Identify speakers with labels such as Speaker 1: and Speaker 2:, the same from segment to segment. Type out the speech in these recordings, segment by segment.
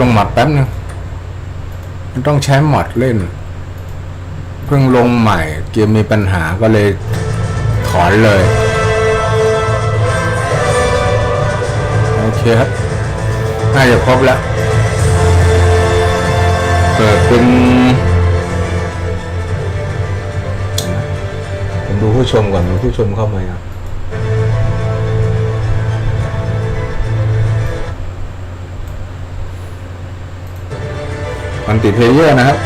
Speaker 1: ลงหมัดแป๊บนึงมันต้องใช้หมัดเล่น เพิ่งลงใหม่ เกมมีปัญหาก็เลยถอนเลย โอเคครับน่าจะครบแล้วเปิดเป็นผมดูผู้ชมก่อนมีผู้ชมเข้ามายัง มันติเพลเยอร์นะครับ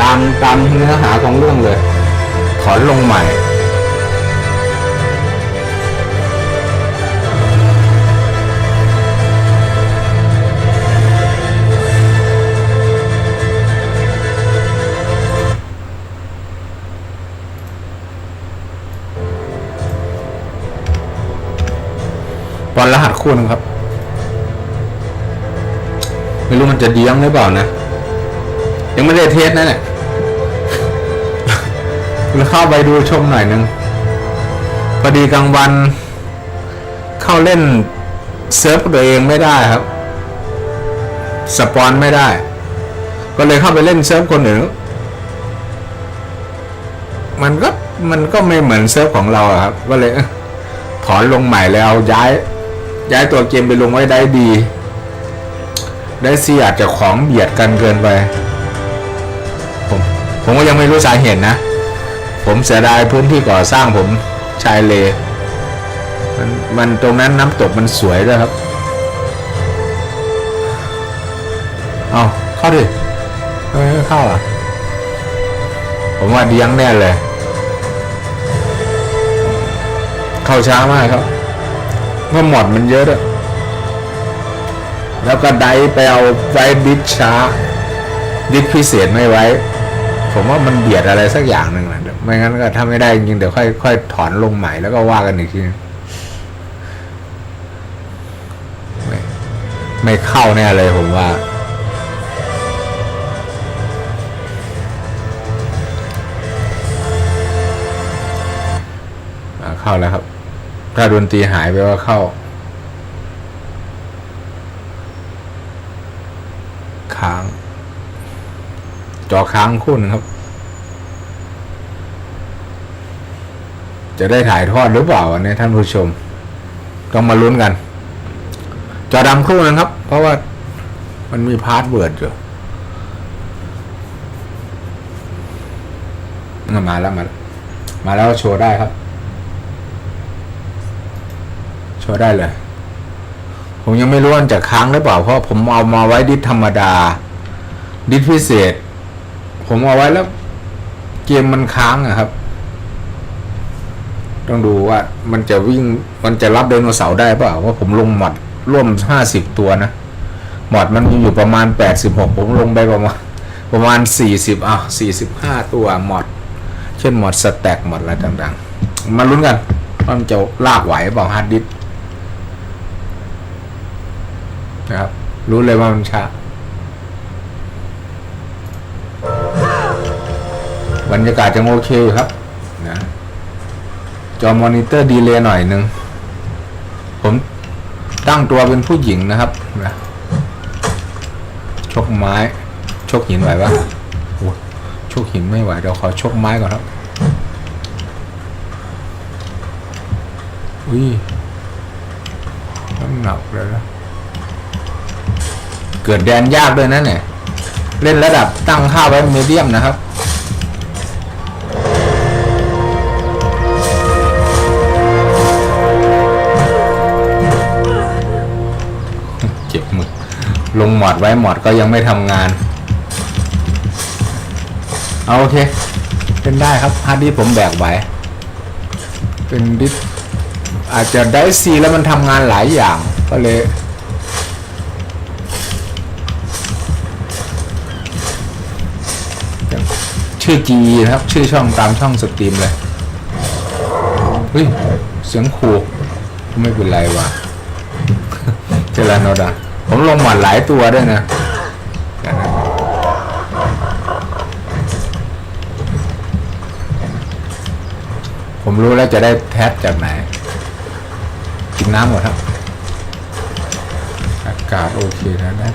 Speaker 1: ตามตามเนื้อหาของเรื่องเลยถอนลงใหม่ตอนรหัสคู่หนึงครับ มันจะเดียงหรือเปล่านะ ยังไม่ได้เทสนะเนี่ยเราเข้าไปดูชมหน่อยหนึงพอดีกลางวัน เข้าเล่นเซิร์ฟตัวเองไม่ได้ครับ สปอนไม่ได้ ก็เลยเข้าไปเล่นเซิร์ฟคนอื่นมันก็มันก็ไม่เหมือนเซิร์ฟของเราครับ ก็เลยถอนลงใหม่แล้วย้าย ย้ายตัวเกมไปลงไว้ได้ดี ได้ซีอาจจะของเบียดกันเกินไป ผมผมก็ยังไม่รู้สาเหตุนะ ผมเสียดายพื้นที่ก่อสร้างผมชายเล มันมันตรงนั้นน้ำตกมันสวยด้วยครับ เอาเข้าดิทำไมไม่เข้าอะ ผมว่าเดียงแน่เลย เข้าช้ามากครับเมื่อหมดมันเยอะด้วย แล้วก็ไดไปเอาไว้ดิสช้า ดิสพิเศษไม่ไว้ ผมว่ามันเบียดอะไรสักอย่างหนึ่งแหละไม่งั้นก็ถ้าไม่ได้จริงเดี๋ยวค่อยค่อยถอนลงใหม่แล้วก็ว่ากันอีกทีนึงไม่ไม่เข้าแน่เลยผมว่าอ่าเข้าแล้วครับ ถ้าดนตรีหายไปว่าเข้า ค้าง จอค้างคู่นึงครับ จะได้ถ่ายทอดหรือเปล่าอันนี้ท่านผู้ชม ต้องมาลุ้นกัน จอดำคู่นึงครับ เพราะว่ามันมีพาสเวิร์ดอยู่อะมาแล้วมาแล้วมาแล้วโชว์ได้ครับ โชว์ได้เลย ผมยังไม่รู้ว่าจะค้างหรือเปล่า เพราะผมเอามาไว้ดิสธรรมดา ดิสพิเศษ ผมเอาไว้แล้ว เกมมันค้างอะครับ ต้องดูว่ามันจะวิ่งมันจะรับไดโนเสาร์ได้เปล่าว่าผมลงหมดร่วมห้าสิบตัวนะหมดมันมีอยู่ประมาณแปดสิบหกผมลงไปประมาณประมาณสี่สิบอะสี่สิบห้าตัวหมดเช่นหมดสแต็กหมดอะไรต่างๆ มาลุ้นกันว่ามันจะลากไหวเปล่าฮาร์ดดิสนะครับรู้เลยว่ามันช้า บรรยากาศยังโอเคอยู่ครับนะจอมอนิเตอร์ดีเลย์หน่อยหนึ่งผมตั้งตัวเป็นผู้หญิงนะครับนะชกไม้ ชกหินไหวปะโอ้ชกหินไม่ไหวเดี๋ยวขอชกไม้ก่อนครับ อุ้ยน้ำหนักเลยนะเกิดแดนยากด้วยนะเนี่ย เล่นระดับตั้งค่าไว้มีเดียมนะครับ ลงหมอดไว้หมอดก็ยังไม่ทำงาน เอาโอเค เป็นได้ครับฮาร์ดดิสผมแบกไว้เป็นดิสอาจจะได้ซีแล้วมันทำงานหลายอย่างก็เลยชื่อจีนะครับ ชื่อช่องตามช่องสตรีมเลยเฮ้ย เสียงขู่ไม่เป็นไรวะเจรานดา ผมลงหมัดหลายตัวด้วยนะผมรู้แล้วจะได้แทบจากไหน กินน้ำก่อนครับ อากาศโอเคแล้วนะ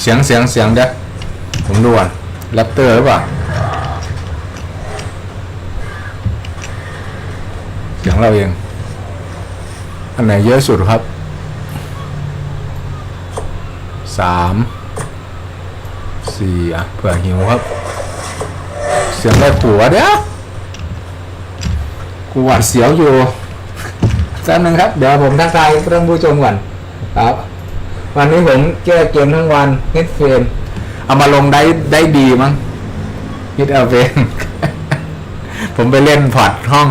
Speaker 1: เสียงเสียงเสียงเด้อผมดูก่อนแรปเตอร์หรือเปล่า เสียงเราเอง อันไหนเยอะสุดครับสามสี่อะเผื่อหิวครับ เสียงได้ผัวเด้อกูหวาดเสียวอยู่แป๊บนึงครับ เดี๋ยวผมทักทายท่านผู้ชมก่อนครับ วันนี้ผมแก้เกมทั้งวันฮิตเฟนเอามาลงได้ได้ดีมั้งฮิตเอาเฟนผมไปเล่นพอร์ตห้อง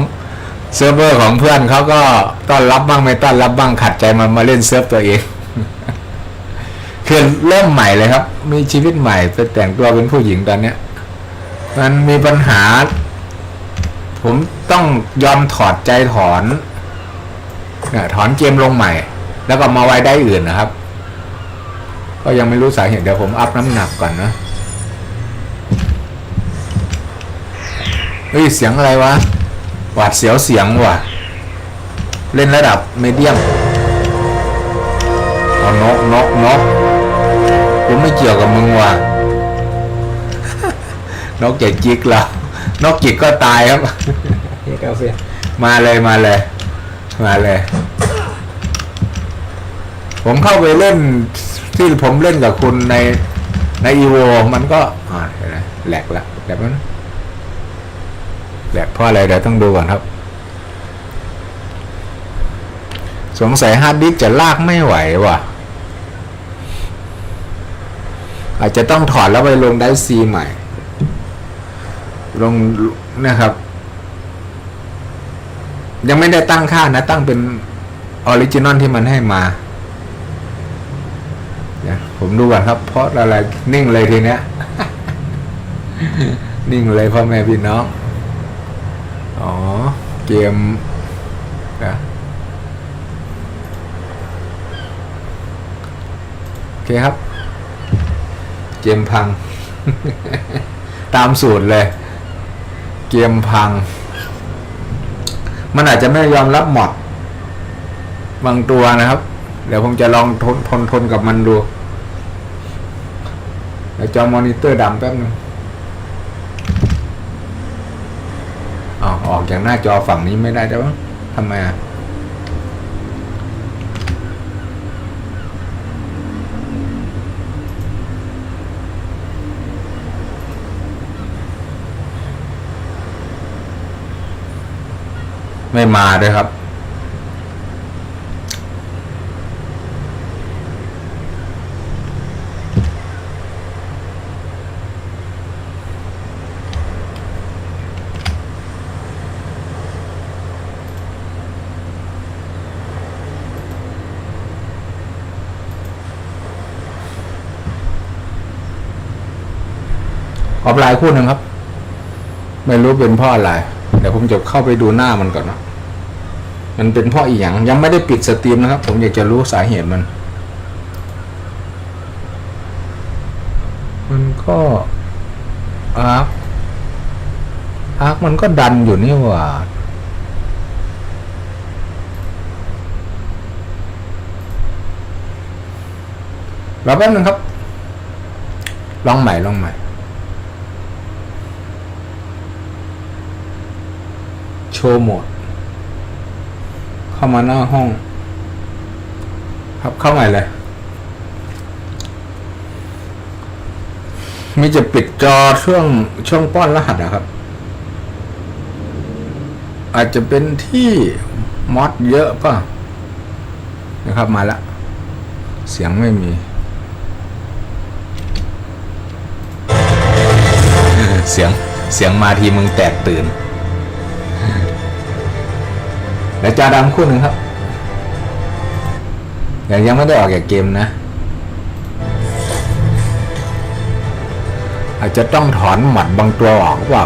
Speaker 1: เซิร์ฟเวอร์ของเพื่อนเขาก็ต้อนรับบ้างไม่ต้อนรับบ้างขัดใจมามาเล่นเซิร์ฟตัวเองคือเริ่มใหม่เลยครับ มีชีวิตใหม่ไปแต่งตัวเป็นผู้หญิงตอนเนี้ย มันมีปัญหา ผมต้องยอมถอดใจถอนถอนเกมลงใหม่ แล้วก็มาไว้ได้อื่นนะครับ ก็ยังไม่รู้สาเหตุเดี๋ยวผมอัพน้ำหนักก่อนนะเฮ้ยเสียงอะไรวะ หวาดเสียวเสียงว่ะ เล่นระดับมีเดียมเอานกนกนกผมไม่เกี่ยวกับมึงว่ะนกเจ็ดจิกแล้วนกจิกก็ตายครับกาแฟมาเลยมาเลย มาเลย ผมเข้าไปเล่นที่ผมเล่นกับคุณในในอีโวมันก็อ่าเห็นไหมแหลกละแหลกมัน แหลกเพราะอะไรเดี๋ยวต้องดูก่อนครับ สงสัยฮาร์ดดิสจะลากไม่ไหวว่ะ อาจจะต้องถอดแล้วไปลงไดซีใหม่ ลงนะครับ ยังไม่ได้ตั้งค่านะ ตั้งเป็นออริจินอลที่มันให้มาผมดูก่อนครับ เพราะอะไรนิ่งเลยทีเนี้ย นิ่งเลยพ่อแม่พี่น้อง อ๋อ เกมนะโอเคครับ เกมพัง ตามสูตรเลย เกมพัง มันอาจจะไม่ยอมรับหมดบางตัวนะครับ เดี๋ยวผมจะลองทนทนทนกับมันดูเดี๋ยวจอมอนิเตอร์ดำแป๊บนึงอ๋อออก จากหน้าจอฝั่งนี้ไม่ได้แต่ว่าทำไมอะไม่มาด้วยครับ ลน์คู่หนึ่งครับ ไม่รู้เป็นพ่ออะไรเดี๋ยวผมจะเข้าไปดูหน้ามันก่อนนะมันเป็นพ่ออีหยังยังไม่ได้ปิดสตรีมนะครับ ผมอยากจะรู้สาเหตุมัน มันก็อาร์คอาร์คมันก็ดันอยู่นี่หว่ารอแป๊บนึงครับ ลองใหม่ลองใหม่ โชว์โหมด เข้ามาหน้าห้อง ครับเข้าใหม่เลยมีจะปิดจอช่วงช่วงป้อนรหัสนะครับ อาจจะเป็นที่มอดเยอะป่ะนะครับมาแล้วเสียงไม่มี เสียงเสียงมาทีมึงแตกตื่น แล้วจาดำคู่หนึ่งครับยังยังไม่ได้ออกจากเกมนะ อาจจะต้องถอนหมัดบางตัวออกหรือเปล่า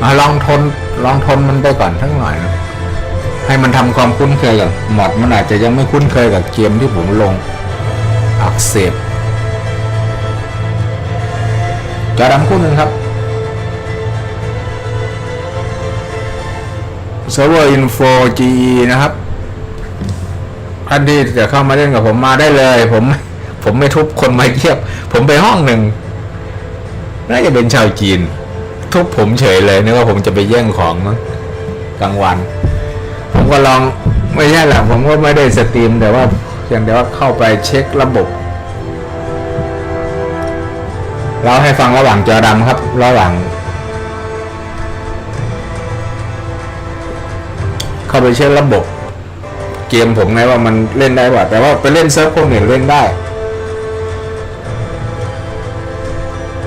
Speaker 1: มาลองทนลองทนมันไปก่อนทั้งหน่อยนะให้มันทำความคุ้นเคยกับหมัดมันอาจจะยังไม่คุ้นเคยกับเกมที่ผมลง อักเสบจาดำคู่หนึ่งครับ Server Info GE นะครับท่านที่จะเข้ามาเล่นกับผมมาได้เลย ผมผมไม่ทุบคนมาเยียบ ผมไปห้องหนึ่งน่าจะเป็นชาวจีน ทุบผมเฉยเลยนึกว่าผมจะไปแย่งของมั้งกลางวัน ผมก็ลองไม่ใช่แหละผมก็ไม่ได้สตรีมแต่ว่าเพียงแต่ว่าเข้าไปเช็คระบบเราให้ฟังระหว่างจอดำครับ ระหว่าง เข้าไปเช็คระบบ เกมผมไงว่ามันเล่นได้ป่ะแต่ว่าไปเล่นเซิร์ฟคนอื่นเล่นได้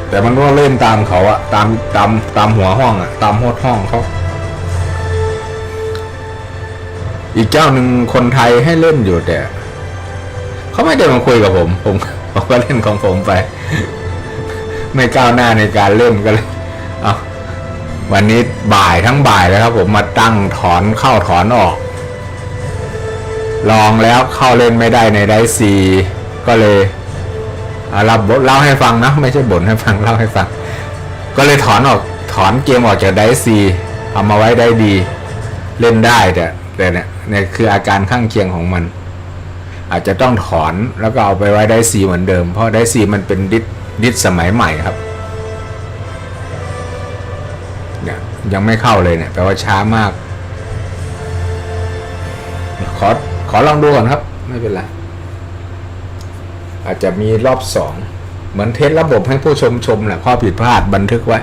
Speaker 1: แต่มันก็เล่นตามเขาอะตามตามตามหัวห้องอะตามโฮดห้องเขาอีกเจ้าหนึ่งคนไทยให้เล่นอยู่แต่เขาไม่ได้มาคุยกับผม ผมผมก็เล่นของผมไป ไม่ก้าวหน้าในการเล่นก็เลย วันนี้บ่ายทั้งบ่ายแล้วครับ ผมมาตั้งถอนเข้าถอนออก ลองแล้วเข้าเล่นไม่ได้ในไดซีก็เลยอ่าเราเล่าให้ฟังนะ ไม่ใช่บ่นให้ฟังเล่าให้ฟัง ก็เลยถอนออกถอนเกมออกจากไดซีเอามาไว้ได้ดี เล่นได้แต่แต่เนี่ยเนี่ยคืออาการข้างเคียงของมัน อาจจะต้องถอนแล้วก็เอาไปไว้ได้ซีเหมือนเดิม เพราะได้ซีมันเป็นดิสดิสสมัยใหม่ครับ ยังไม่เข้าเลยเนี่ยแปลว่าช้ามาก ขอขอลองดูก่อนครับ ไม่เป็นไร อาจจะมีรอบสอง เหมือนเทสระบบให้ผู้ชมชมแหละข้อผิดพลาดบันทึกไว้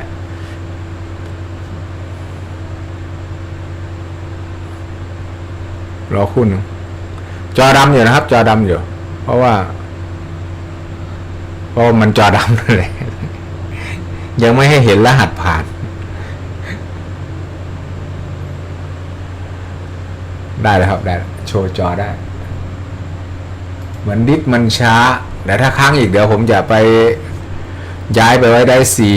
Speaker 1: รอคุณจอดำอยู่นะครับ จอดำอยู่ เพราะว่า เพราะมันจอดำนั่นแหละยังไม่ให้เห็นรหัสผ่าน ได้แล้วครับได้โชว์จอได้ เหมือนดิสมันช้าแต่ถ้าค้างอีกเดี๋ยวผมจะไปย้ายไปไว้ได้สี่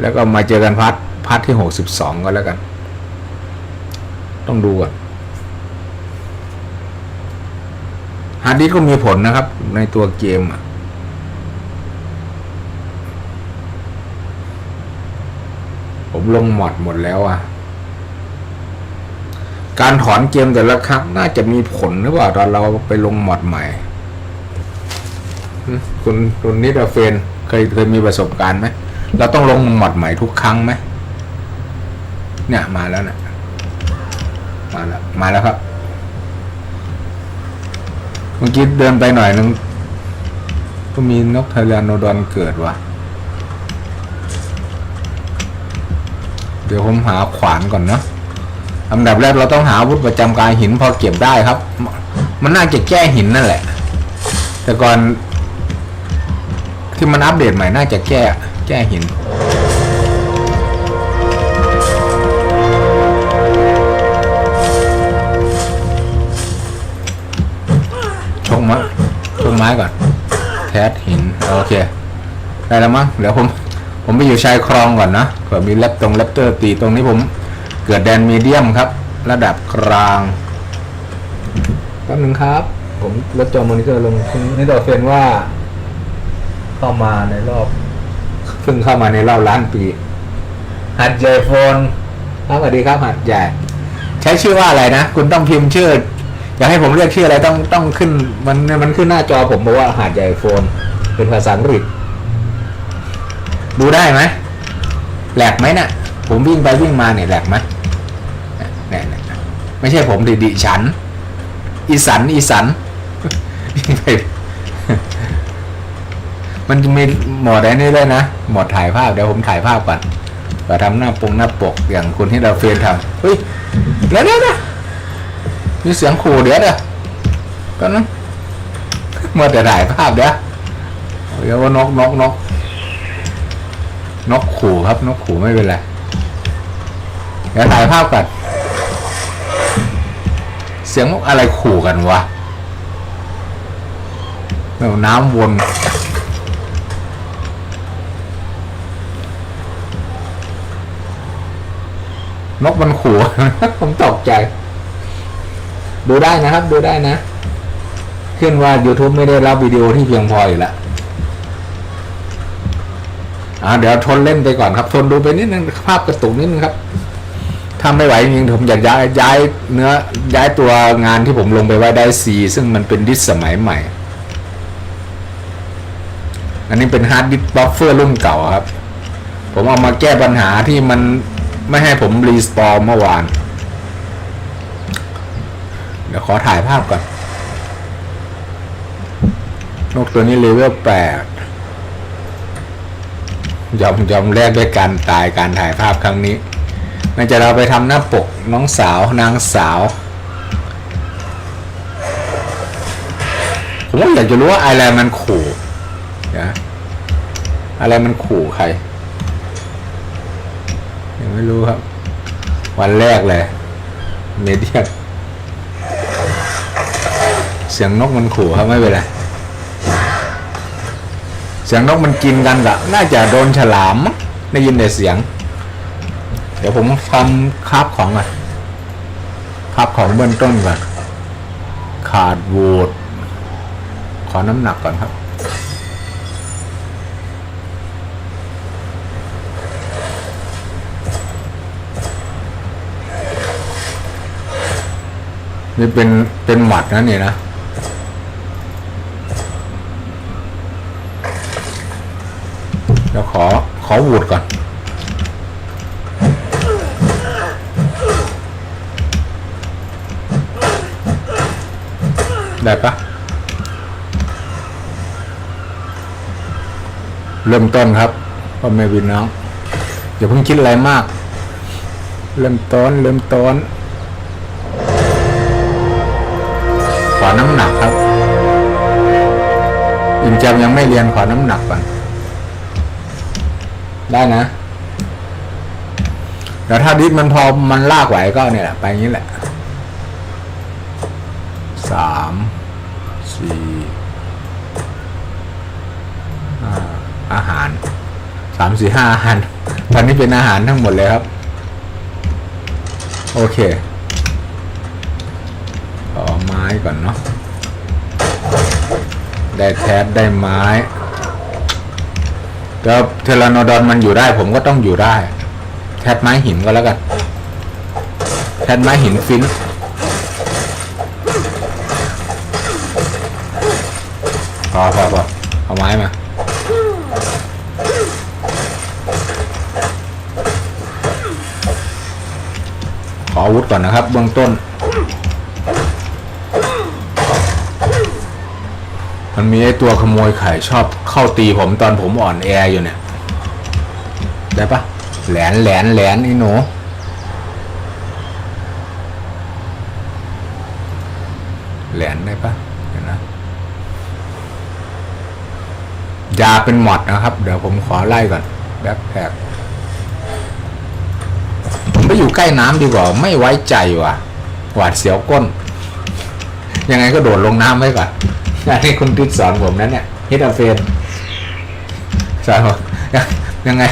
Speaker 1: แล้วก็มาเจอกันพัทพัทที่หกสิบสองก็แล้วกัน ต้องดูก่อนฮาร์ดดิสก็มีผลนะครับ ในตัวเกมอะผมลงหมดหมดแล้วอะ การถอนเกมแต่ละครั้งน่าจะมีผลหรือเปล่าตอนเราไปลงหมดใหม่ คุณคุณนิดาเฟนเคยเคยมีประสบการณ์ไหมเราต้องลงหมดใหม่ทุกครั้งไหมเนี่ยมาแล้วนะมาแล้วมาแล้วครับเมื่อกี้เดินไปหน่อยนึงก็มีนกไทแรนโนดอนเกิดว่ะ เดี๋ยวผมหาขวานก่อนเนาะ อันดับแรกเราต้องหาอาวุธประจำกายหินพอเก็บได้ครับ มันน่าจะแก้หินนั่นแหละ แต่ก่อนที่มันอัปเดตใหม่น่าจะแก้แก้หินชงมะชงไม้ก่อน แทสหิน โอเค ได้แล้วมั้งเดี๋ยวผม ผมไปอยู่ชายคลองก่อนนะเผื่อมีแรปตรงแรปเตอร์ตีตรงนี้ผม เกิดแดนมีเดียมครับ ระดับกลางแป๊บนึงครับ ผมลดจอมอนิเตอร์ลงคุณนี่ต่อเฟนว่า เข้ามาในรอบเพิ่งเข้ามาในรอบล้านปี หัดใหญ่โฟนครับสวัสดีครับหัดใหญ่ ใช้ชื่อว่าอะไรนะ คุณต้องพิมพ์ชื่อ อยากให้ผมเรียกชื่ออะไรต้องต้องขึ้น มันมันขึ้นหน้าจอผมบอกว่าหาดใหญ่โฟน เป็นภาษาอังกฤษ ดูได้ไหมแหลกไหมน่ะ ผมวิ่งไปวิ่งมาเนี่ยแหลกไหมเนี่ยเนี่ยเนี่ย ไม่ใช่ผมดิดิฉัน อีสันอีสันมันจะมีหมอะไรนี่เลยนะ หมดถ่ายภาพเดี๋ยวผมถ่ายภาพก่อนไปทำหน้าปงหน้าปกอย่างคุณที่เราเฟรนทำเฮ้ยเดี๋ยวเดี๋ยวมีเสียงขู่เดี๋ยวเดี๋ยวก็นั้นเมื่อแต่ถ่ายภาพเดี๋ยวเดี๋ยวว่านกนกนกนกขู่ครับนกขู่ไม่เป็นไรเดี๋ยวถ่ายภาพก่อน สียงอะไรขู่กันวะเน้ำวนนกมันขู่ ผมตกใจ ดูได้นะครับ ดูได้นะ ขึ้นว่า YouTube ไม่ได้รับวิดีโอที่เพียงพออยู่แล้วอ่าเดี๋ยวทนเล่นไปก่อนครับ ทนดูไปนิดนึงภาพกระตุกนิดนึงครับ ถ้าไม่ไหวจริงๆผมอยากย้ายย้ายเนื้อย้ายตัวงานที่ผมลงไปไว้ได้ซีซึ่งมันเป็นดิสสมัยใหม่ อันนี้เป็นฮาร์ดดิสบัฟเฟอร์รุ่นเก่าครับ ผมเอามาแก้ปัญหาที่มันไม่ให้ผมรีสปอร์เมื่อวาน เดี๋ยวขอถ่ายภาพก่อน นกตัวนี้เลเวลแปดยอมยอมแลกด้วยการตายการถ่ายภาพครั้งนี้ มันจะเราไปทำหน้าปกน้องสาวนางสาว ผมก็อยากจะรู้ว่าอะไรมันขู่นะอะไรมันขู่ใครยังไม่รู้ครับ วันแรกเลยเมเดียเสียงนกมันขู่ครับไม่เป็นไรเสียงนกมันกินกันกะน่าจะโดนฉลาม ได้ยินแต่เสียง ดี๋ยวผมทำคราบของก่อนคราบของเบื้องต้นก่อนขาดวูดขอน้ำหนักก่อนครับ นี่เป็นเป็นหมัดนะนี่นะเดี๋ยวขอขอวูดก่อน ได้ปะเริ่มต้นครับพ่อแม่วินน้องอย่าเพิ่งคิดอะไรมาก เริ่มต้น เริ่มต้นขอน้ำหนักครับอินจำยังไม่เรียนขอน้ำหนักก่อนได้นะเดี๋ยวถ้าดิสมันพอมันลากไหวก็เนี่ยแหละไปอย่างนี้แหละ สามสี่ห้าอาหารสามสี่ห้าอาหาร ตอนนี้เป็นอาหารทั้งหมดเลยครับ โอเคขอไม้ก่อนเนาะได้แทสได้ไม้แล้วเทเลโนดอนมันอยู่ได้ ผมก็ต้องอยู่ได้ แทสไม้หินก็แล้วกัน แทสไม้หินฟิน พอพอพอเอาไม้มาขออาวุธก่อนนะครับเบื้องต้น มันมีไอตัวขโมยไข่ชอบเข้าตีผมตอนผมอ่อนแออยู่เนี่ย ได้ปะแหลนแหลนแหลนไอ้หนู แหลนได้ปะเดี๋ยวนะ ยาเป็นหมดนะครับ เดี๋ยวผมขอไล่ก่อนแบ็คแพคผมไปอยู่ใกล้น้ำดีกว่า ไม่ไว้ใจว่ะ หวาดเสียวก้น ยังไงก็โดดลงน้ำไว้ก่อนอันนี้คุณติดสอนผมนั้นเนี่ยฮิตอาเฟนสอนผมยังไง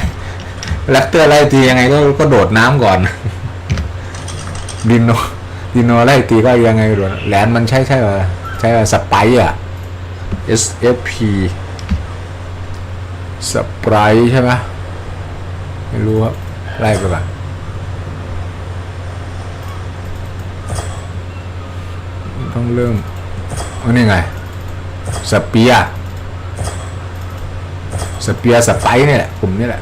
Speaker 1: แรปเตอร์ไล่ตียังไงก็ก็โดดน้ำก่อนดินโนดินโนไล่ตีก็ยังไงโดดแหลนมันใช่ใช่ป่ะใช่ป่ะสไปอะ SFP สไปร์ใช่ไหมไม่รู้ว่าไล่ไปก่อนต้องเริ่มอันนี้ไงสเปียสเปียสไปร์นี่แหละกลุ่มนี่แหละ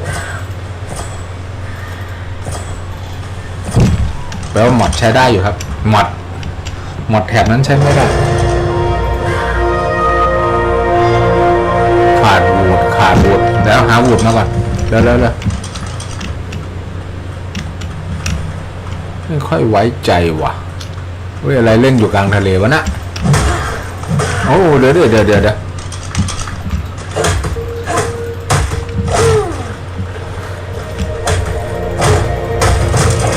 Speaker 1: แปลว่าหมดใช้ได้อยู่ครับ หมดหมดแถบนั้นใช้ไม่ได้ ขาดวูดขาดวูด แล้วหาวูดมาก่อนเร็วเร็วเร็วไม่ค่อยไว้ใจว่ะเว้ยอะไรเล่นอยู่กลางทะเลวะนะโอ้เดี๋ยวเดี๋ยวเดี๋ยวเดี๋ยว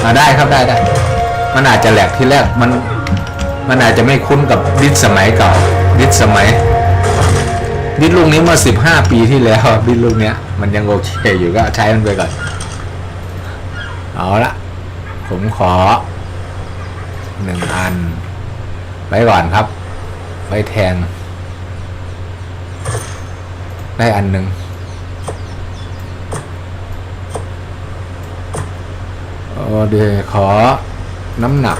Speaker 1: เอาได้ครับได้ได้ มันอาจจะแหลกที่แรกมัน มันอาจจะไม่คุ้นกับดิสสมัยเก่าดิสสมัย ดิสลูกนี้เมื่อสิบห้าปีที่แล้วดิสลูกเนี้ย มันยังโอเคอยู่ก็ใช้มันไปก่อน เอาละผมขอหนึ่งอัน ไว้ก่อนครับ ไว้แทน ได้อันหนึ่งโอเดขอน้ำหนัก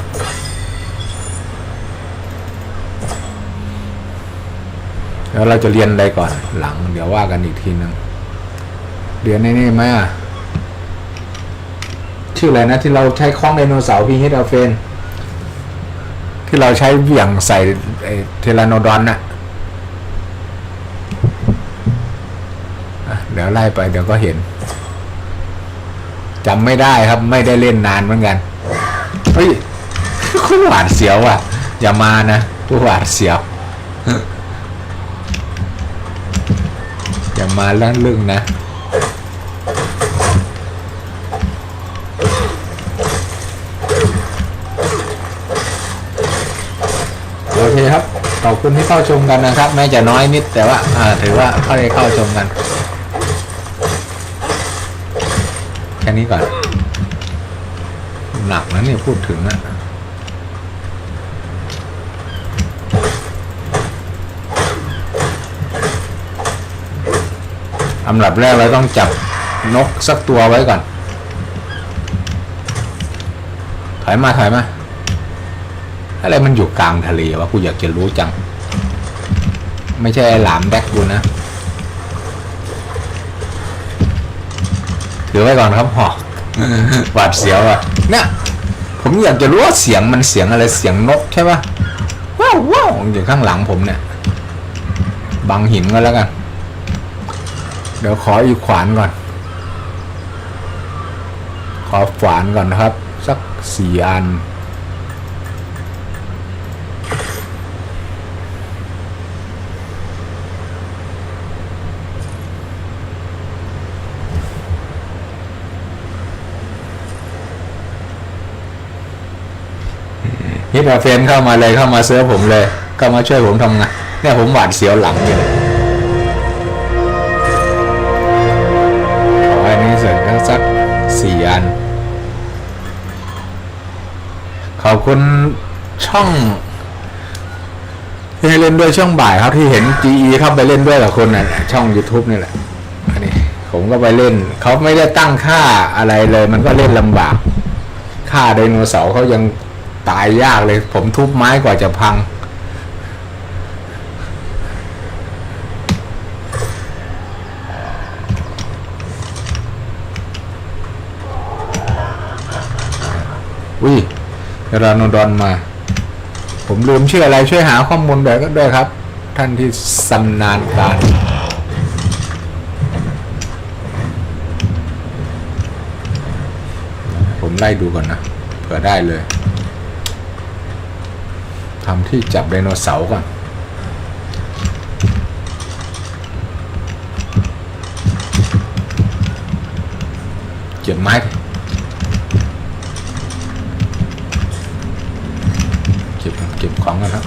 Speaker 1: แล้วเราจะเรียนอะไรก่อนหลัง เดี๋ยวว่ากันอีกทีนึงเรียนในนี่ไหมอะชื่ออะไรนะที่เราใช้คล้องไดโนเสาร์พีฮิตอาเฟนที่เราใช้เหวี่ยงใส่เทรานโนดอนนะ่ะเดี๋ยวไล่ไปเดี๋ยวก็เห็นจำไม่ได้ครับไม่ได้เล่นนานเหมือนกันเฮ้ยคุณหวาดเสียวอะ อย่ามานะผู้หวาดเสียว อย่ามาล่างลึ่งนะ โอเคครับ ขอบคุณที่เข้าชมกันนะครับ แม้จะน้อยนิดแต่ว่าอ่าถือว่าเข้าได้เข้าชมกัน แค่นี้ก่อน หนักนะเนี่ยพูดถึงนะ อันดับแรกเราต้องจับนกสักตัวไว้ก่อน ถอยมาถอยมา อะไรมันอยู่กลางทะเลวะกูอยากจะรู้จัง ไม่ใช่ไอหลามแดกกูนะ ถือไว้ก่อนครับหอกหวาดเสียวอะ เนี่ย ผมอยากจะรู้ว่าเสียงมันเสียงอะไรเสียงนกใช่ปะว้าวว้าวอยู่ข้างหลังผมเนี่ย บังหินก็แล้วกัน เดี๋ยวขออีกขวานก่อน ขอขวานก่อนนะครับ สักสี่อัน ฮิตอาเฟนเข้ามาเลยเข้ามาเซิร์ฟผมเลยเข้ามาช่วยผมทำงานเนี่ยผมหวาดเสียวหลังอยู่ อบคุณช่องที่ให้เล่นด้วยช่องบ่ายครับที่เห็น GE เข้าไปเล่นด้วยกับคนน่ะช่อง YouTube นี่แหละอันนี้ผมก็ไปเล่น เขาไม่ได้ตั้งค่าอะไรเลย มันก็เล่นลำบาก ค่าไดโนเสาร์เขายังตายยากเลย ผมทุบไม้กว่าจะพัง อุ้ย รานดอนมา ผมลืมชื่ออะไรช่วยหาข้อมูลด้วยก็ด้วยครับ ท่านที่สำนาญการผมไล่ดูก่อนนะเผื่อได้เลยทำที่จับไดโนเสาร์ก่อนเก็บไม้ดิเก็บของกันครับ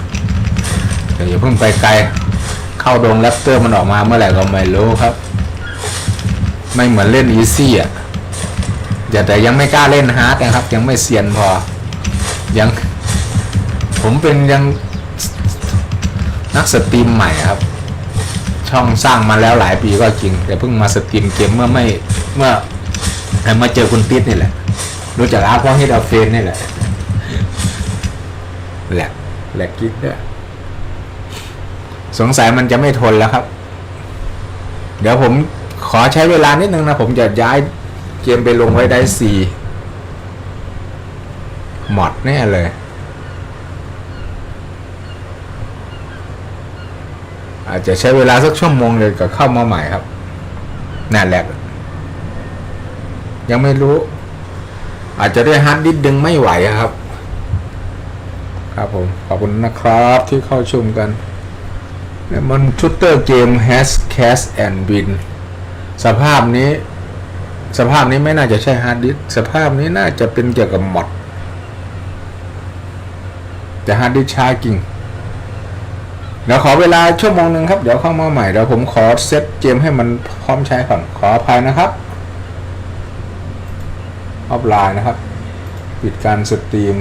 Speaker 1: เดี๋ยวอย่าเพิ่งไปไกล เข้าดงแรปเตอร์มันออกมาเมื่อไหร่ก็ไม่รู้ครับ ไม่เหมือนเล่นอีซี่อะอย่าแต่ยังไม่กล้าเล่นฮาร์ดนะครับ ยังไม่เซียนพอ ยัง ผมเป็นยังนักสตรีมใหม่ครับ ช่องสร้างมาแล้วหลายปีก็จริง แต่เพิ่งมาสตรีมเกมเมื่อไม่เมื่อมาเจอคุณติ๊ดนี่แหละ รู้จักอาร์พอฮิตอาเฟนนี่แหละแหลก แหลกกิ๊กด้วยสงสัยมันจะไม่ทนแล้วครับ เดี๋ยวผมขอใช้เวลานิดนึงนะ ผมจะย้ายเกมไปลงไว้ได้สี่หมดแน่เลย อาจจะใช้เวลาสักชั่วโมงเลยก็เข้ามาใหม่ครับนั่นแหละยังไม่รู้ อาจจะด้วยฮาร์ดดิสดึงไม่ไหวครับ ครับผม ขอบคุณนะครับที่เข้าชมกันเนี่ยมันชุดเตอร์เกม has cast and win สภาพนี้ สภาพนี้ไม่น่าจะใช่ฮาร์ดดิสสภาพนี้น่าจะเป็นเกี่ยวกับมอดแต่ฮาร์ดดิสช้าจริงเดี๋ยวขอเวลาชั่วโมงหนึ่งครับ เดี๋ยวเข้ามาใหม่เดี๋ยวผมขอเซตเกมให้มันพร้อมใช้ก่อนขออภัยนะครับออฟไลน์นะครับ ปิดการสตรีม